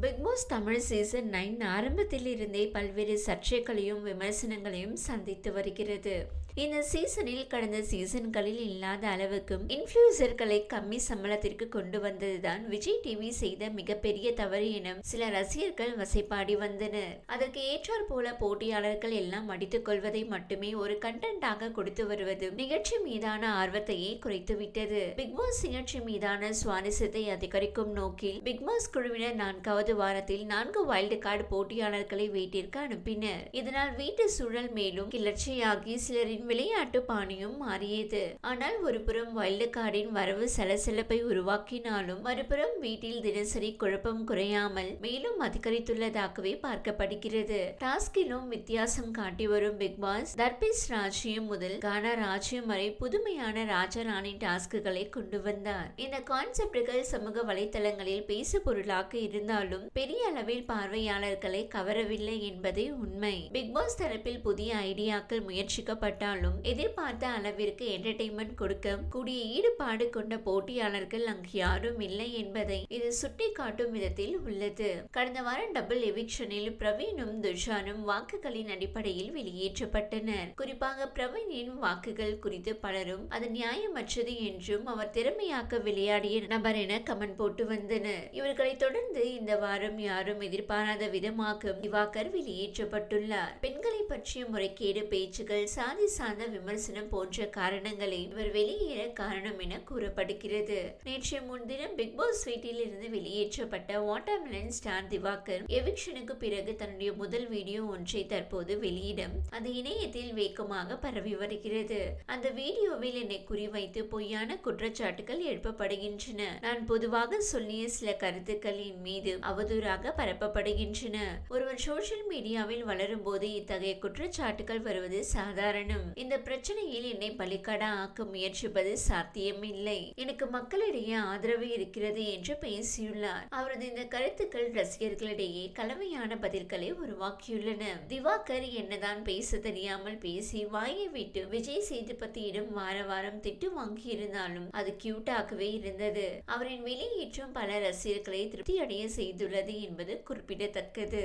Bigg Boss Tamil season nine ஆரம்பத்தில் இருந்தே பல்வேறு சர்ச்சைகளையும் விமர்சனங்களையும் சந்தித்து வருகிறது. இந்த சீசனில் கடந்த சீசன்களில் இல்லாத அளவுக்கும் இன்ஃபுளுசர்களை கம்மி சம்பளத்திற்கு கொண்டு வந்ததுதான் விஜய் டிவி செய்த மிகப்பெரிய தவறு என சில ரசிகர்கள் வசைப்பாடி வந்தனர். அதற்கு ஏற்றாற் போல போட்டியாளர்கள் எல்லாம் அடித்துக் கொள்வதை மட்டுமே ஒரு கண்டென்ட்டாக கொடுத்து வருவது நிகழ்ச்சி மீதான ஆர்வத்தையே குறைத்துவிட்டது. விட்டது பிக்பாஸ் நிகழ்ச்சி மீதான சுவாரஸ்யத்தை அதிகரிக்கும் நோக்கில் பிக்பாஸ் குழுவினர் நான்காவது வாரத்தில் நான்கு வைல்டு கார்டு போட்டியாளர்களை வீட்டிற்கு அனுப்பினர். இதனால் வீட்டு சூழல் மேலும் கிளர்ச்சியாகி சிலரின் விளையாட்டு பாணியும் மாறியது. ஆனால் ஒருபுறம் வைல்டு கார்டின் வரவு சலசலப்பை உருவாக்கினாலும் மறுபுறம் வீட்டில் தினசரி குழப்பம் குறையாமல் மேலும் அதிகரித்துள்ளதாகவே பார்க்கப்படுகிறது. டாஸ்கிலும் வித்தியாசம் காட்டி வரும் பிக் பாஸ் தர்பிஸ் ராஜ்யம் முதல் கானா ராஜ்யம் வரை புதுமையான ராஜராணி டாஸ்குகளை கொண்டு வந்தார். இந்த கான்செப்டுகள் சமூக வலைத்தளங்களில் பேசு பொருளாக இருந்தாலும் பெரிய அளவில் பார்வையாளர்களை கவரவில்லை என்பதே உண்மை. பிக் பாஸ் தரப்பில் புதிய ஐடியாக்கள் முயற்சிக்கப்பட்டாலும் இருந்தாலும் எதிர்பார்த்த அளவிற்கு என்டர்டைன்மெண்ட் கொடுக்க கூடிய ஈடுபாடு கொண்ட போட்டியாளர்கள் அங்கு யாரும் இல்லை என்பதை இது சுட்டிக்காட்டும் விதத்தில் உள்ளது. கடந்த வாரம் டபுள் எவிக்ஷனில் பிரவீனும் துஷானும் வாக்குகளின் அடிப்படையில் வெளியேற்றப்பட்டனர். குறிப்பாக பிரவீனின் வாக்குகள் குறித்து பலரும் அது நியாயமற்றது என்றும் அவர் திறமையாக்க விளையாடிய நபர் என கமெண்ட் போட்டு வந்தனர். இவர்களை தொடர்ந்து இந்த வாரம் யாரும் எதிர்பாராத விதமாக திவாகர் வெளியேற்றப்பட்டுள்ளார். பெண்களை பற்றிய முறைகேடு பேச்சுகள் சாதி சார்ந்த விமர்சனம் போன்ற காரணங்களை இவர் வெளியேற காரணம் என கூறப்படுகிறது. நேற்று முன்தினம் பிக் பாஸ் வீட்டில் இருந்து வெளியேற்றப்பட்ட வாட்டர்மெலன் ஸ்டார் திவாகர் எவிக்ஷனுக்கு பிறகு தன்னுடைய முதல் வீடியோ ஒன்றை தற்போது வெளியிடும். அது இணையத்தில் வேகமாக பரவி வருகிறது. அந்த வீடியோவில் என்னை குறிவைத்து பொய்யான குற்றச்சாட்டுகள் எழுப்பப்படுகின்றன. நான் பொதுவாக சொல்லிய சில கருத்துக்களின் மீது அவதூறாக பரப்பப்படுகின்றன. ஒருவர் சோசியல் மீடியாவில் வளரும் போது இத்தகைய குற்றச்சாட்டுகள் வருவது சாதாரணம். இந்த பிரச்சனையில் என்னை பலிக்கடா ஆக்க முயற்சிப்பது சாத்தியமில்லை. எனக்கு மக்களிடையே ஆதரவு இருக்கிறது என்று பேசியுள்ளார். அவரது இந்த கருத்துக்கள் ரசிகர்களிடையே கலவையான பதில்களை உருவாக்கியுள்ளன. திவாகர் என்னதான் பேச தெரியாமல் பேசி வாயை விட்டு விஜய் சேதுபதியிடம் வார வாரம் திட்டு வாங்கியிருந்தாலும் அது கியூட்டாகவே இருந்தது. அவரின் வெளியேற்றம் பல ரசிகர்களை திருப்தி அடைய செய்துள்ளது என்பது குறிப்பிடத்தக்கது.